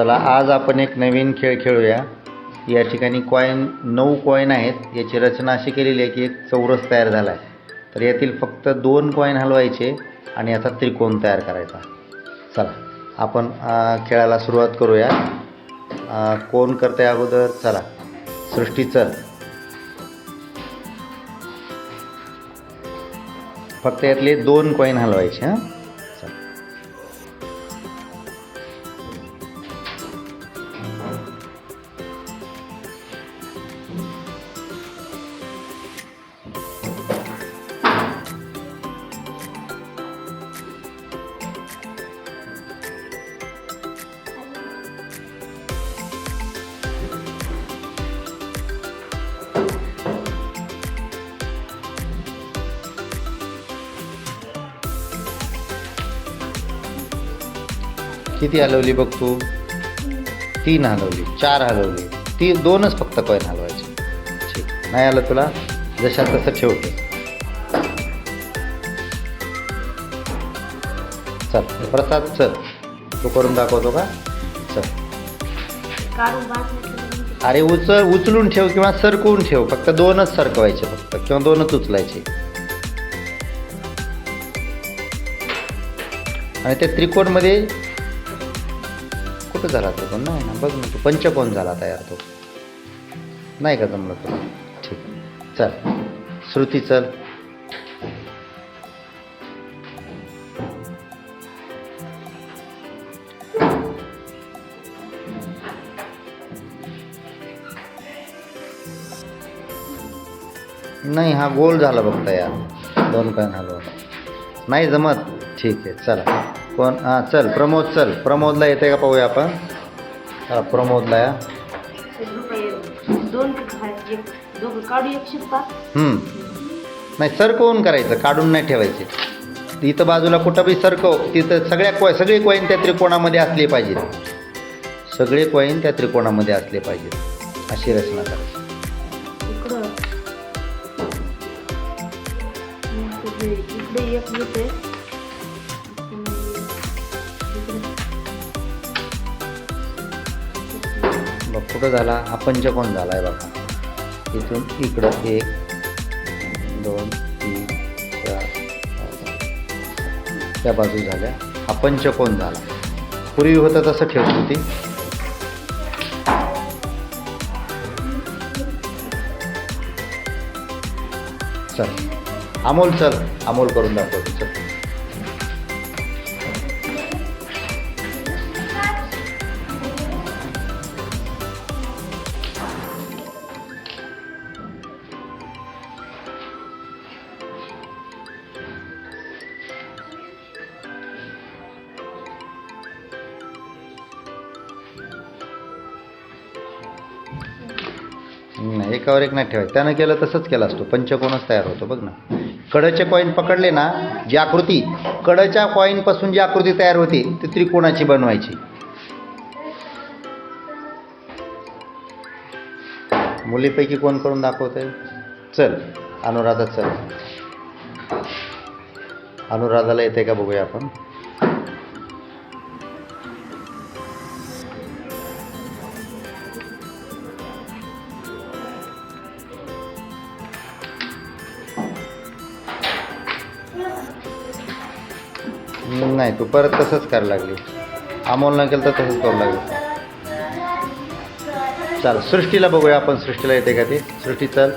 चला आज आपण एक नवीन खेळ खेळूया. या ठिकाणी कॉईन नऊ कॉईन आहेत. याची रचना अशी केलेली आहे की एक चौरस तयार झाला आहे तर यातील फक्त दोन कॉईन हलवायचे आणि याचा त्रिकोण तयार करायचा. चला आपण खेळाला सुरुवात करूया. कोण करते अगोदर? चला सृष्टी चल. फक्त यातले दोन कॉईन हलवायचे हां? किती हलवली बघ तू? तीन हलवली चार हलवली. ती दोनच फक्त कॉईन हलवायचे. ठीक. नाही आलं तुला? जशा तसं ठेवते चल प्रसाद चल. तू करून दाखवतो का? चल. अरे उचल उचलून ठेव किंवा सरकवून ठेव. फक्त दोनच सरकवायचे फक्त किंवा दोनच उचलायचे. आणि त्या त्रिकोणमध्ये कुठं झाला त्रिकोण नाही ना बघ ना तू. पंचकोन झाला तयार तो. नाही का जमलं तुला? ठीक. चल. श्रुती चल. नाही हा गोल झाला बघ तयार. दोन काय झालो नाही जमत? ठीक आहे चला. कोण? हां चल प्रमोद चल. प्रमोदला येते का पाहूया आपण? चला प्रमोदला या. नाही सरकवून करायचं काढून नाही ठेवायचे. इथं बाजूला कुठं बी सरकव तिथं सगळ्या कॉय सगळे कॉईन त्या त्रिकोणामध्ये असले पाहिजेत सगळे कॉईन त्या त्रिकोणामध्ये असले पाहिजेत अशी रचना करायची इकडे. एक बघ कुठं झाला? हा पंचकोन झाला आहे बघा. इथून इकडं एक दोन तीन चार त्या बाजू झाल्या. हा पंचकोन झाला. पूर्वी होतं तसं ठेवत होती. चल. अमोल चल. अमोल करून दाखवतो नाही एकावर एक नाही ठेवायचं. त्यानं केलं तसंच केला असतो. पंचकोनच तयार होतो. बघ ना. कडचे कॉईन पकडले ना जी आकृती कडच्या कॉईनपासून जी आकृती तयार होती ती त्रिकोणाची बनवायची. मुलीपैकी कोण करून दाखवतंय? चल अनुराधा चल. अनुराधाला येते का बघूया आपण? नाही तू परत तसंच करायला लागली. अमोलनं केलं तर तसंच करू लागली. चाल सृष्टीला बघूया आपण सृष्टीला येते का ते? सृष्टी चल.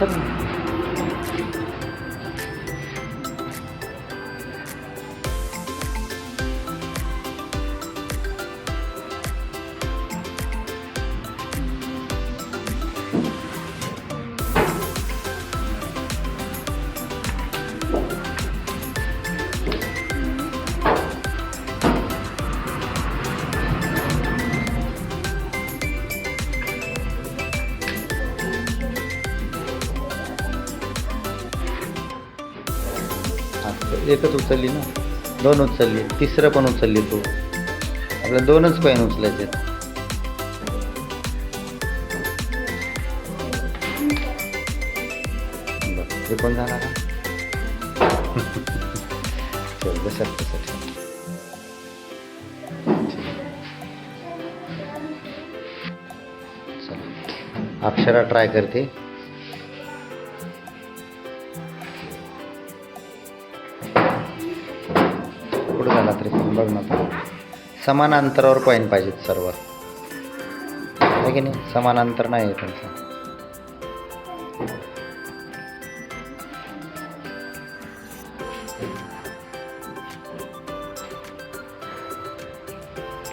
चल. एकच उचलली ना? दोन उचलली. तिसरं पण उचलली तू. आपल्या दोनच पॅन उचलायचे. ते पण अक्षरा ट्राय करते. समान अंतरावर पॉईंट पाहिजेत सर्व. आहे की नाही? समान अंतर नाही आहे त्यांचं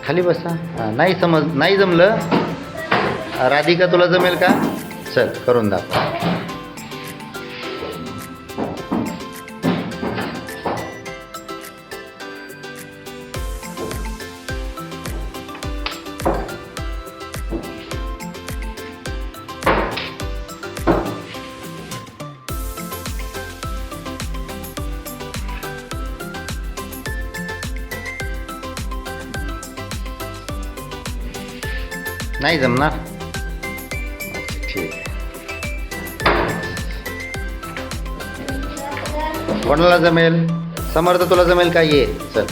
खाली बसा. हा नाही समज नाही जमलं? राधिका तुला जमेल का? चल करून दाखव. नाही जमणार. ठीक. कोणाला जमेल? समर्थ तुला जमेल काय ये चल.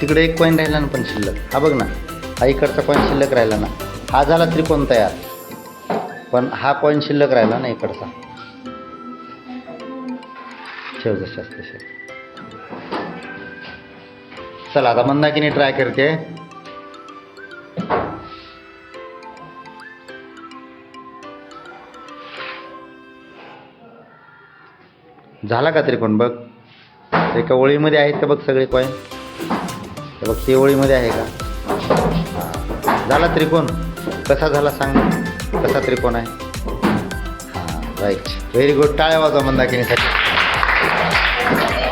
तिकडे एक पॉईंट राहिला ना पण शिल्लक. हा बघ ना हा इकडचा पॉईंट शिल्लक राहिला ना. हा झाला त्रिकोण तयार. पण हा पॉईंट शिल्लक राहिला ना इकडचा. ठेव जशाच तसे चला आता मंदाकिनी ट्राय करते. झाला का त्रिकोण बघ? एका ओळीमध्ये आहेत का बघ सगळे कॉईन बघ ते ओळीमध्ये आहे का? झाला त्रिकोण. कसा झाला सांग? कसा त्रिकोण आहे? हां राईट व्हेरी गुड टाळ्या वाजवा मंदाकिनीसाठी. Thank you.